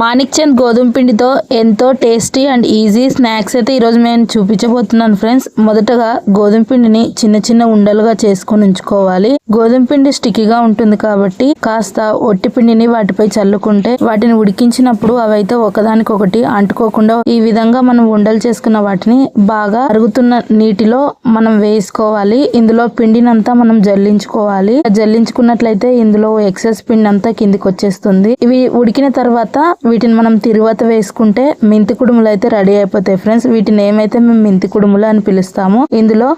మాణిక్చంద్ గోధుమ పిండితో ఎంతో టేస్టీ అండ్ ఈజీ స్నాక్స్ అయితే ఈరోజు నేను చూపించబోతున్నాను ఫ్రెండ్స్. మొదటగా గోధుమ పిండిని చిన్న చిన్న ఉండలుగా చేసుకుని ఉంచుకోవాలి. గోధుమ పిండి స్టిక్కీగా ఉంటుంది కాబట్టి కాస్త ఒట్టి పిండిని వాటిపై చల్లుకుంటే వాటిని ఉడికించినప్పుడు అవైతే ఒకదానికొకటి అంటుకోకుండా ఈ విధంగా మనం ఉండలు చేసుకున్న వాటిని బాగా అరుగుతున్న నీటిలో మనం వేసుకోవాలి. ఇందులో పిండినంతా మనం జల్లించుకోవాలి. జల్లించుకున్నట్లయితే ఇందులో ఎక్సెస్ పిండి అంతా కిందికి వచ్చేస్తుంది ఇవి ఉడికిన తర్వాత వీటిని మనం తిరువాత వేసుకుంటే మెంతి కుడుములు అయితే రెడీ అయిపోతాయి ఫ్రెండ్స్. వీటిని ఏమైతే మేము మెంతి కుడుములు అని పిలుస్తాము ఇందులో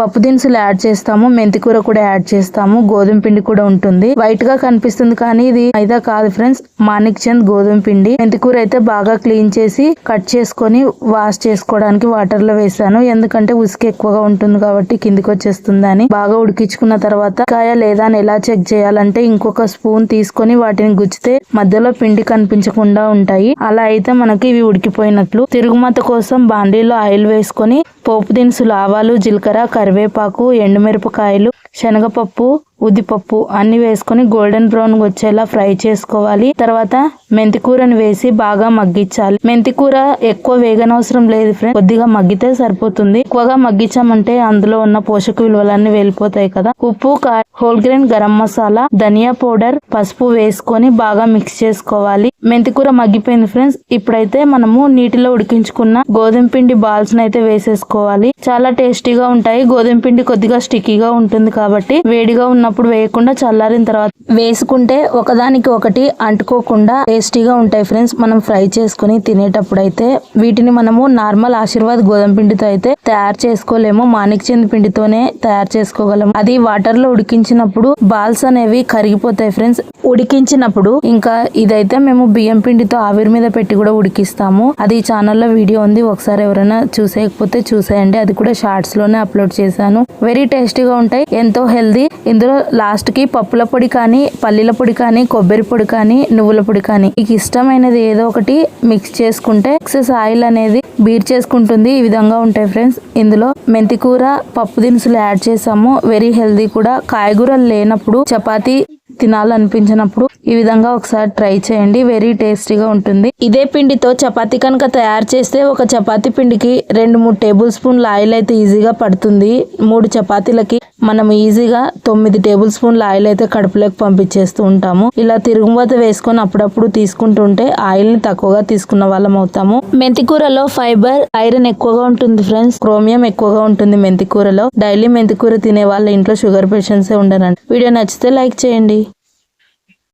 పప్పు దినుసులు యాడ్ చేస్తాము మెంతి కూర కూడా యాడ్ చేస్తాము గోధుమ పిండి కూడా ఉంటుంది. వైట్గా కనిపిస్తుంది కానీ ఇది మైదా కాదు ఫ్రెండ్స్. మాణిక్ చంద్ గోధుమ పిండి. మెంతి కూర అయితే బాగా క్లీన్ చేసి కట్ చేసుకొని వాష్ చేసుకోవడానికి వాటర్లో వేసాను. ఎందుకంటే ఉసుక ఎక్కువగా ఉంటుంది కాబట్టి కిందికి వచ్చేస్తుంది బాగా ఉడికించుకున్న తర్వాత కాయ లేదా అని ఎలా చెక్ చేయాలంటే ఇంకొక స్పూన్ తీసుకొని వాటిని గుచ్చితే మధ్యలో పిండి కనిపించకుండా ఉంటాయి. అలా అయితే మనకి ఇవి ఉడికిపోయినట్లు. తిరుగుమత కోసం బాండీలో ఆయిల్ వేసుకొని పోపు దినుసులు ఆవాలు జీలకర్ర కరివేపాకు ఎండుమిరపకాయలు శనగపప్పు ఉద్దిపప్పు అన్ని వేసుకొని గోల్డెన్ బ్రౌన్ వచ్చేలా ఫ్రై చేసుకోవాలి. తర్వాత మెంతి కూరని వేసి బాగా మగ్గించాలి. మెంతి కూర ఎక్కువ వేగనవసరం లేదు ఫ్రెండ్ కొద్దిగా మగ్గితే సరిపోతుంది. ఎక్కువగా మగ్గించామంటే అందులో ఉన్న పోషక విలువలన్నీ వెళ్ళిపోతాయి కదా. ఉప్పు హోల్ గ్రెయిన్ గరం మసాలా ధనియా పౌడర్ పసుపు వేసుకొని బాగా మిక్స్ చేసుకోవాలి. మెంతి కూర మగ్గిపోయింది ఫ్రెండ్స్ ఇప్పుడైతే మనము నీటిలో ఉడికించుకున్న గోధుమ పిండి బాల్స్ అయితే వేసేసుకోవాలి. చాలా టేస్టీగా ఉంటాయి. గోధుమ పిండి కొద్దిగా స్టిక్కీగా ఉంటుంది కాబట్టి వేడిగా ఉన్న ఉన్నప్పుడు వేయకుండా చల్లారిన తర్వాత వేసుకుంటే ఒకదానికి ఒకటి అంటుకోకుండా టేస్టీగా ఉంటాయి ఫ్రెండ్స్. మనం ఫ్రై చేసుకుని తినేటప్పుడు అయితే వీటిని మనము నార్మల్ ఆశీర్వాద్ గోధుమ పిండితో అయితే తయారు చేసుకోలేము. మాణిక్చంద్ పిండితోనే తయారు చేసుకోగలము అది వాటర్లో ఉడికించినప్పుడు బాల్స్ అనేవి కరిగిపోతాయి ఫ్రెండ్స్. ఉడికించినప్పుడు ఇంకా ఇదైతే మేము బియ్యం పిండితో ఆవిరి మీద పెట్టి కూడా ఉడికిస్తాము. అది ఛానల్లో వీడియో ఉంది. ఒకసారి ఎవరైనా చూసేయకపోతే చూసేయండి. అది కూడా షార్ట్స్లోనే అప్లోడ్ చేశాను. వెరీ టేస్టీగా ఉంటాయి. ఎంతో హెల్దీ ఇందులో లాస్ట్కి పప్పుల పొడి కానీ పల్లీల పొడి కానీ కొబ్బరి పొడి కానీ నువ్వుల పొడి కానీ. మీకు ఇష్టమైనది ఏదో ఒకటి మిక్స్ చేసుకుంటే ఎక్సెస్ ఆయిల్ అనేది బీట్ చేసుకుంటుంది. ఈ విధంగా ఉంటాయి ఫ్రెండ్స్ ఇందులో మెంతికూర పప్పు దినుసులు యాడ్ చేసాము వెరీ హెల్దీ కూడా. కాయగూరలు లేనప్పుడు చపాతీ తినాలనిపించినప్పుడు ఈ విధంగా ఒకసారి ట్రై చేయండి. వెరీ టేస్టీగా ఉంటుంది. ఇదే పిండితో చపాతీ కనుక తయారు చేస్తే ఒక చపాతీ పిండికి రెండు మూడు టేబుల్ స్పూన్ల ఆయిల్ అయితే ఈజీగా పడుతుంది. మూడు చపాతీలకి మనం ఈజీగా తొమ్మిది టేబుల్ స్పూన్ల ఆయిల్ అయితే కడుపులోకి పంపించేస్తూ ఉంటాము. ఇలా తిరుగుబాత వేసుకొని అప్పుడప్పుడు తీసుకుంటుంటే ఆయిల్ని తక్కువగా తీసుకున్న వాళ్ళం అవుతాము. మెంతి కూరలో ఫైబర్ ఐరన్ ఎక్కువగా ఉంటుంది ఫ్రెండ్స్. క్రోమియం ఎక్కువగా ఉంటుంది మెంతి కూరలో. డైలీ మెంతి కూర తినే వాళ్ళ ఇంట్లో షుగర్ పేషెంట్స్ ఉండరండి. వీడియో నచ్చితే లైక్ చేయండి.